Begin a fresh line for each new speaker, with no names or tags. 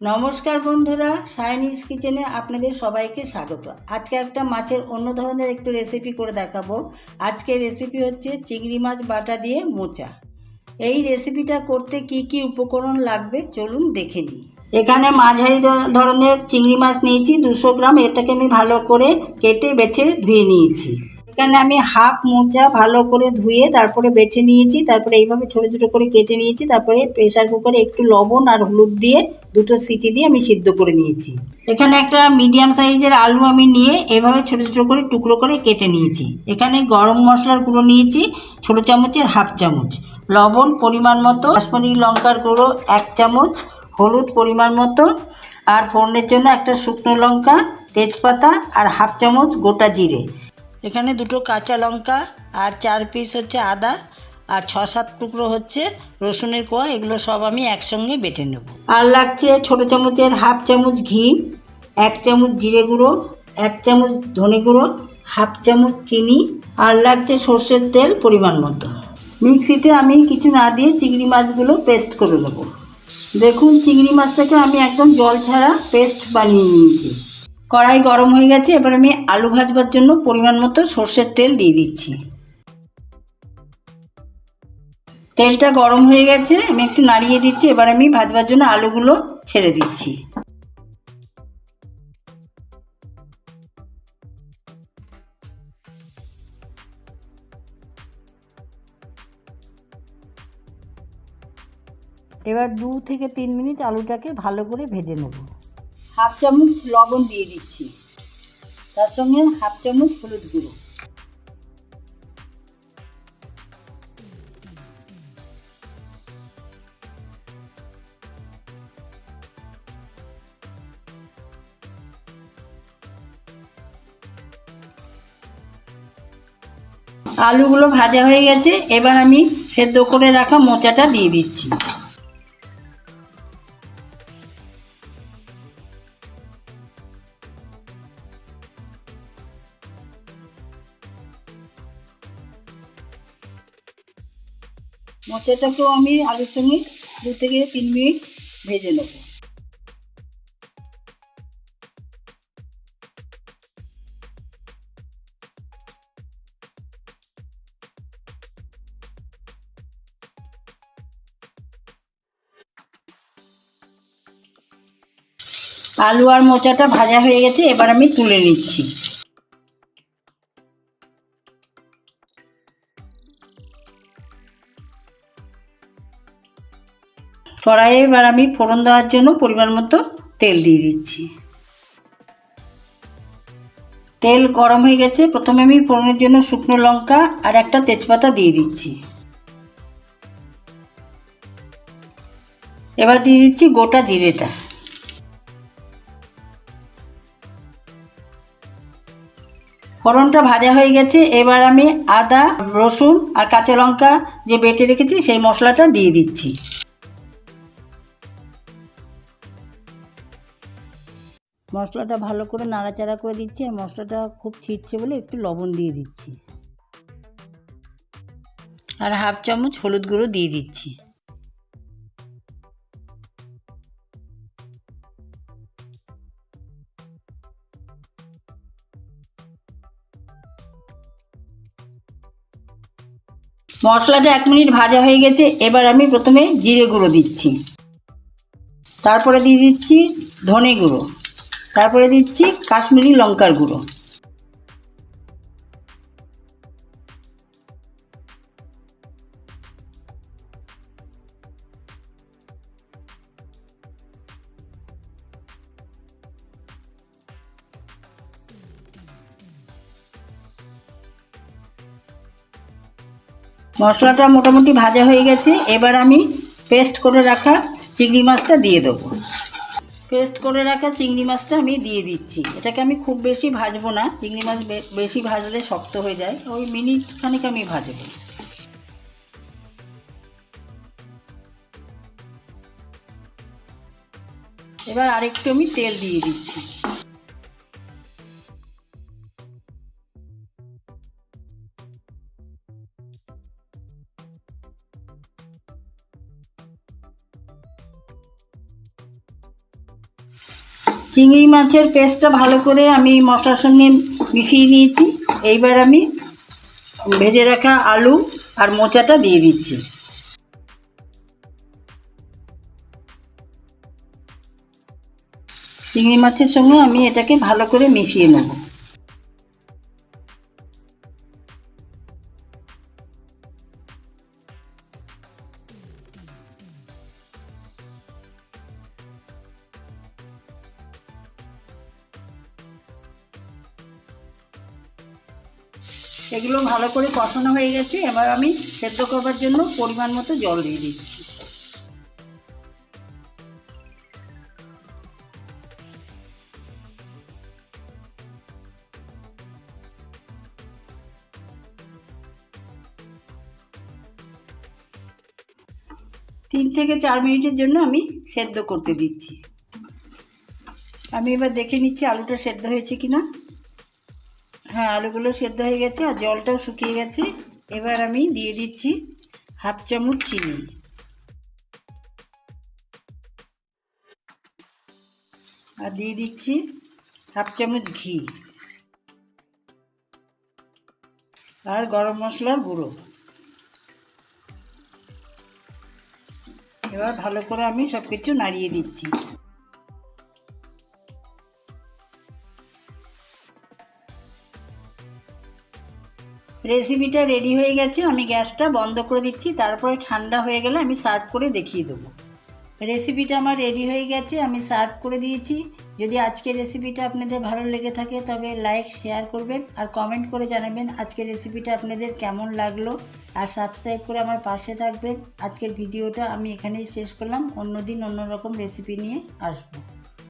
নমস্কার বন্ধুরা সায়নিস কিচেনে আপনাদের সবাইকে স্বাগত। আজকে একটা মাছের অন্য ধরনের একটু রেসিপি করে দেখাবো। আজকে রেসিপি হচ্ছে চিংড়ি মাছ বাটা দিয়ে মোচা। এই রেসিপিটা করতে কি কি উপকরণ লাগবে চলুন দেখে নিই। এখানে মাঝারি ধরনের চিংড়ি মাছ নিয়েছি, দুশো গ্রাম। এটাকে আমি ভালো করে কেটে বেছে ধুয়ে নিয়েছি। এখানে আমি হাফ মোচা ভালো করে ধুয়ে তারপরে বেছে নিয়েছি, তারপরে এইভাবে ছোট ছোট করে কেটে নিয়েছি, তারপরে প্রেশার কুকারে একটু লবণ আর হলুদ দিয়ে দুটো সিটি দিয়ে আমি সিদ্ধ করে নিয়েছি। এখানে একটা মিডিয়াম সাইজের আলু আমি নিয়ে এভাবে ছোট ছোট করে টুকরো করে কেটে নিয়েছি। এখানে গরম মশলার গুঁড়ো নিয়েছি, ছোট চামচের হাফ চামচ। লবণ পরিমাণ মতো, কাশ্মীরি লঙ্কার গুঁড়ো এক চামচ, হলুদ পরিমাণ মতো, আর ফোড়নের জন্য একটা শুকনো লঙ্কা, তেজপাতা আর হাফ চামচ গোটা জিরে। এখানে দুটো কাঁচা লঙ্কা আর চার পিস হচ্ছে আদা আর ছ সাত টুকরো হচ্ছে রসুনের কোয়া। এগুলো সব আমি একসঙ্গে বেটে নেব। আর লাগছে ছোট চামচের হাফ চামচ ঘি, এক চামচ জিরে গুঁড়ো, এক চামচ ধনে গুঁড়ো, হাফ চামচ চিনি আর লাগছে সর্ষের তেল পরিমাণ মতো। মিক্সিতে আমি কিছু না দিয়ে চিংড়ি মাছগুলো পেস্ট করে নেব। দেখুন, চিংড়ি মাছটাকে আমি একদম জল ছাড়া পেস্ট বানিয়ে নিয়েছি। কড়াই গরম হয়ে গেছে, এবার আমি আলু ভাজবার জন্য পরিমাণ মতো সর্ষের তেল দিয়ে দিচ্ছি। তেলটা গরম হয়ে গেছে, আমি একটু নাড়িয়ে দিচ্ছি, এবার আমি ভাজবার জন্য আলুগুলো ছেড়ে দিচ্ছি। এবার দু থেকে তিন মিনিট আলুটাকে ভালো করে ভেজে নেব। হাফ চামচ লবণ দিয়ে দিচ্ছি। তার সঙ্গে হাফ চামচ হলুদ গুঁড়ো। আলুগুলো ভাজা হয়ে গেছে, এবার আমি সেদ্ধ করে রাখা মোচাটা দিয়ে দিচ্ছি। মোচাটাকেও আমি আলুর সঙ্গে দু থেকে তিন মিনিট ভেজে নেব। আলু আর মোচাটা ভাজা হয়ে গেছে, এবার আমি তুলে নিচ্ছি। কড়াইয়ে এবার আমি ফোড়ন দেওয়ার জন্য পরিমাণ মতো তেল দিয়ে দিচ্ছি। তেল গরম হয়ে গেছে। প্রথমে আমি ফোড়নের জন্য শুকনো লঙ্কা আর একটা তেজপাতা দিয়ে দিচ্ছি। এবার দিয়ে দিচ্ছি গোটা জিরেটা। ফোড়নটা ভাজা হয়ে গেছে। এবার আমি আদা, রসুন আর কাঁচা লঙ্কা যে বেটে রেখেছি সেই মশলাটা দিয়ে দিচ্ছি। মশলাটা ভালো করে নাড়াচাড়া করে দিচ্ছি আর মশলাটা খুব ছিটছে বলে একটু লবণ দিয়ে দিচ্ছি। আর হাফ চামচ হলুদ গুঁড়ো দিয়ে দিচ্ছি। মশলাটা এক মিনিট ভাজা হয়ে গেছে, এবার আমি প্রথমে জিরে গুঁড়ো দিচ্ছি। তারপরে দিয়ে দিচ্ছি ধনে গুঁড়ো। তারপরে দিচ্ছি কাশ্মীরি লঙ্কার গুঁড়ো। মশলাটা মোটামুটি ভাজা হয়ে গেছে। এবার আমি পেস্ট করে রাখা চিংড়ি মাছটা দিয়ে দেবো। পেস্ট করে রাখা চিংড়ি মাছটা আমি দিয়ে দিচ্ছি। এটাকে আমি খুব বেশি ভাজবো না। চিংড়ি মাছ বেশি ভাজলে শক্ত হয়ে যায়। ওই মিনিট খানিক আমি ভাজবো। এবার আরেকটু আমি তেল দিয়ে দিচ্ছি। চিংড়ি মাছের পেস্টটা ভালো করে আমি মশলার সঙ্গে মিশিয়ে নিয়েছি। এইবার আমি ভেজে রাখা আলু আর মোচাটা দিয়ে দিচ্ছি। চিংড়ি মাছের সঙ্গে আমি এটাকে ভালো করে মিশিয়ে নেব। এগুলো ভালো করে কষানো হয়ে গেছে। এবার আমি সেদ্ধ করবার জন্য পরিমাণ মতো জল দিয়ে দিচ্ছি। তিন থেকে চার মিনিটের জন্য আমি সেদ্ধ করতে দিচ্ছি। আমি এবার দেখে নিচ্ছি আলুটা সেদ্ধ হয়েছে কিনা। হ্যাঁ আলুগুলো সেদ্ধ হয়ে গেছে আর জলটাও শুকিয়ে গেছে। এবার আমি দিয়ে দিচ্ছি হাফ চামচ চিনি। আর দিয়ে দিচ্ছি হাফ চামচ ঘি। আর গরম মশলার গুঁড়ো। এবার ভালো করে আমি সব কিছু নাড়িয়ে দিচ্ছি। রেসিপিটা রেডি হয়ে গেছে, আমি গ্যাসটা বন্ধ করে দিচ্ছি, তারপরে ঠান্ডা হয়ে গেলে আমি সার্ভ করে দেখিয়ে দেবো। রেসিপিটা আমার রেডি হয়ে গেছে, আমি সার্ভ করে দিয়েছি। যদি আজকের রেসিপিটা আপনাদের ভালো লেগে থাকে, তবে লাইক শেয়ার করবেন আর কমেন্ট করে জানাবেন আজকের রেসিপিটা আপনাদের কেমন লাগল। আর সাবস্ক্রাইব করে আমার পাশে থাকবেন। আজকের ভিডিওটা আমি এখানেই শেষ করলাম। অন্যদিন অন্য রকম রেসিপি নিয়ে আসব।